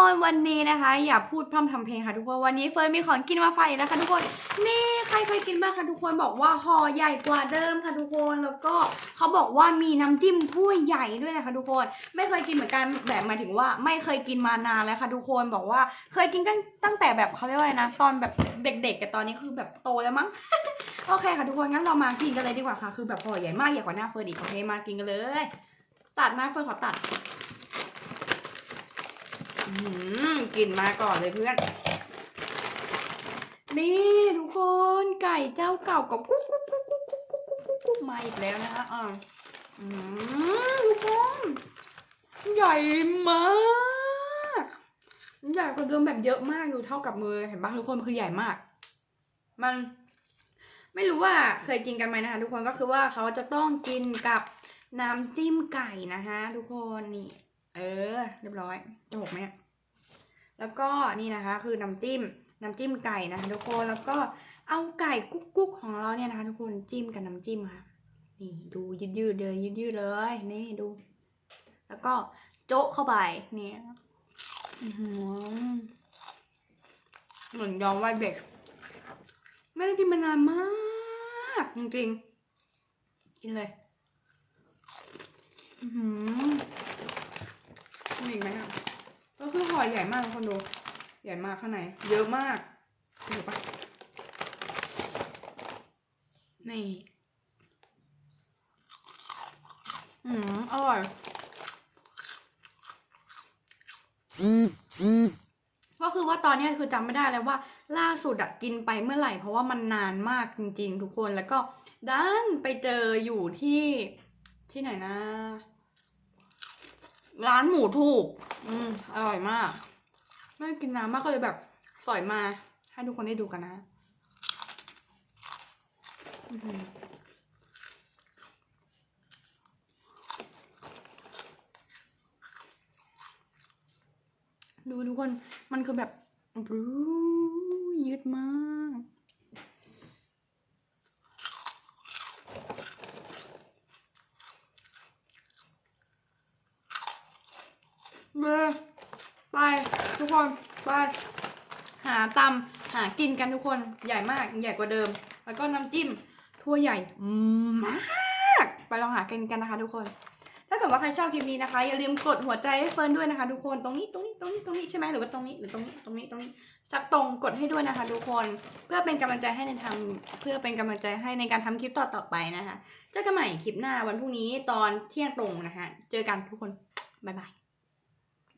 คนวันนี้นะคะ อย่าพูดพร่ำทำเพลงค่ะทุกคนวันนี้เฟิร์นมีของกินมาฝากอีกแล้วค่ะทุกคนนี่ใครเคยกินบ้างคะทุกคนบอกว่าห่อใหญ่กว่าเดิมค่ะทุกคนแล้วก็เขาบอกว่ามีน้ำจิ้มถ้วยใหญ่ด้วยนะคะทุกคน ไม่เคยกินเหมือนกันแบบหมายถึงว่า ไม่เคยกินมานานแล้วค่ะทุกคนบอกว่าเคยกินตั้งตั้งแต่แบบเขาเรียกว่าไงนะ ตอนแบบเด็กๆกับตอนนี้คือแบบโตแล้วมั้งโอเคค่ะทุกคนงั้นเรามากินกันเลยดีกว่าค่ะ คือแบบห่อใหญ่มากใหญ่กว่าหน้าเฟิร์นอีกโอเคมากินกันเลย ตัดนะเฟิร์นขอตัด กลิ่นมาก่อนเลยเพื่อน นี่ทุกคนไก่เจ้าเก่ากับกุ๊กกุ๊กกุ๊กกุ๊กกุ๊กกุ๊กกุ๊กกุ๊กกุ๊กมาอีกแล้วนะคะอ่าอืมทุกคนใหญ่มากใหญ่กว่าเดิมแบบเยอะมากดูเท่ากับมือเห็นปะทุกคนมันคือใหญ่มาก มันไม่รู้ว่าเคยกินกันไหมนะคะทุกคนก็คือว่าเขาจะต้องกินกับน้ำจิ้มไก่นะคะทุกคนนี่ เออ เรียบร้อย จะหกไหมแล้วก็นี่นะคะคือน้ำจิ้มน้ำจิ้มไก่นะคะทุกคนแล้วก็เอาไก่กุ๊กกุ๊กของเราเนี่ยนะคะ ทุกคนจิ้มกับน้ำจิ้มค่ะนี่ดูยืดยืดๆเลยยืดยืดๆเลย นี่ดู แล้วก็โจ๊ะเข้าไปเนี่ยเหมือนยอมไหวเบรกไม่ได้กินมานานมากจริงๆ กินเลย อื มีอีกไหมอะก็คือห่อใหญ่มากคนดู ใหญ่มากข้างใน เยอะมากเห็นปะนี่ อืมอร่อยก็คือว่าตอนนี้คือจำไม่ได้แล้วว่า ล่าสุดอะกินไปเมื่อไหร่ เพราะว่ามันนานมากจริง ๆ ทุกคนแล้วก็ดันไปเจออยู่ที่ที่ไหนนะ ร้านหมูถูก อืมอร่อยมาก ไม่กินน้ำมากก็เลยแบบสอยมา ให้ทุกคนได้ดูกันนะดูทุกคนมันคือแบบยืดมาก เบอไปทุกคนไปหาตำหากินกันทุกคนใหญ่มากใหญ่กว่าเดิม แล้วก็น้ำจิ้มทั่วใหญ่มากไปลองหากันกันนะคะ ทุกคน ถ้าเกิดว่าใครชอบคลิปนี้นะคะ อย่าลืมกดหัวใจให้เฟิร์นด้วยนะคะ ทุกคนตรงนี้ตรงนี้ตรงนี้ตรงนี้ใช่ไหมหรือว่าตรงนี้หรือตรงนี้ตรงนี้ตรงนี้สักตรงกดให้ด้วยนะคะ ทุกคนเพื่อเป็นกำลังใจให้ในทำเพื่อเป็นกำลังใจให้ในการทำคลิปต่อต่อไปนะคะเจอกันใหม่คลิปหน้าวันพรุ่งนี้ตอนเที่ยงตรงนะคะ เจอกันทุกคนบ๊ายบาย